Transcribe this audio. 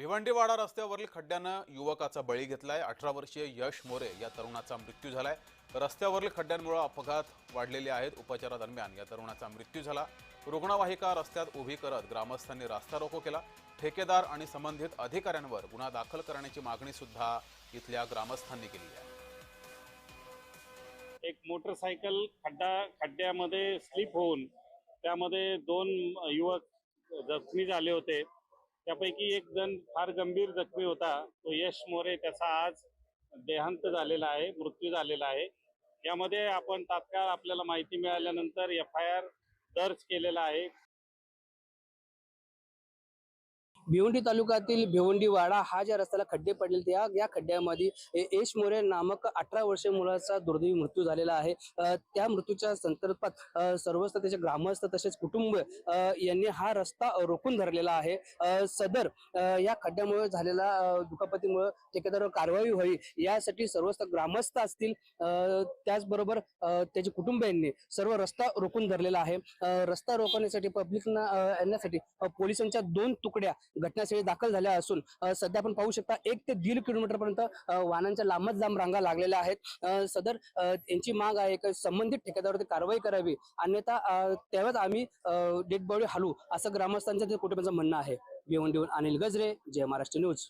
भिवंडीवाडा रस्त्यावरील खड्ड्यानं युवकाचा बळी घेतलाय. अठरा वर्षीय यश मोरे या तरुणाचा मृत्यू झालाय. रस्त्यावरील खड्ड्यांमुळे अपघात वाढलेले आहेत. उपचारादरम्यान या तरुणाचा मृत्यू झाला. रुग्णवाहिका रस्त्यात उभी करत ग्रामस्थांनी रास्ता रोको केला. ठेकेदार आणि संबंधित अधिकाऱ्यांवर गुन्हा दाखल करण्याची मागणी सुद्धा इथल्या ग्रामस्थांनी केली आहे. एक मोटरसायकल खड्डा खड्ड्यामध्ये स्लिप होऊन त्यामध्ये दोन युवक जखमी झाले होते. त्यापैकी एक जण फार गंभीर जखमी होता. तो यश मोरे त्याचा आज देहांत झालेला आहे मृत्यू झालेला आहे. यामध्ये आपण तात्काळ आपल्याला माहिती मिळाल्यानंतर एफ आय आर दर्ज केलेला आहे. भिवंडी तालुक्यातील भिवंडी वाडा हा ज्या रस्त्याला खड्डे पडले त्या या खड्ड्यामध्ये ए- यश मोरे नामक अठरा वर्ष मुलाचा दुर्दैवी मृत्यू झालेला आहे. त्या मृत्यूच्या संदर्भात सर्वच त्याचे ग्रामस्थ तसेच कुटुंब यांनी हा रस्ता रोखून धरलेला आहे. सदर या खड्ड्यामुळे झालेल्या दुखापतीमुळे ठेकेदारावर कारवाई व्हावी यासाठी सर्वच ग्रामस्थ असतील. त्याचबरोबर त्याचे कुटुंबियांनी सर्व रस्ता रोखून धरलेला आहे. रस्ता रोखण्यासाठी पब्लिकना आणण्यासाठी पोलिसांच्या दोन तुकड्या घटनास्थळी दाखल झाल्या असून सध्या आपण पाहू शकता एक ते दीड किलोमीटर पर्यंत वाहनांच्या लांबच लांब रांगा लागलेल्या आहेत. सदर यांची माग आहे की संबंधित ठेकेदारावरती कारवाई करावी अन्यथा तेव्हाच आम्ही डेड बॉडी हलू असं ग्रामस्थांचं कुटुंबाचं म्हणणं आहे. भिवंडीहून अनिल गजरे जय महाराष्ट्र न्यूज.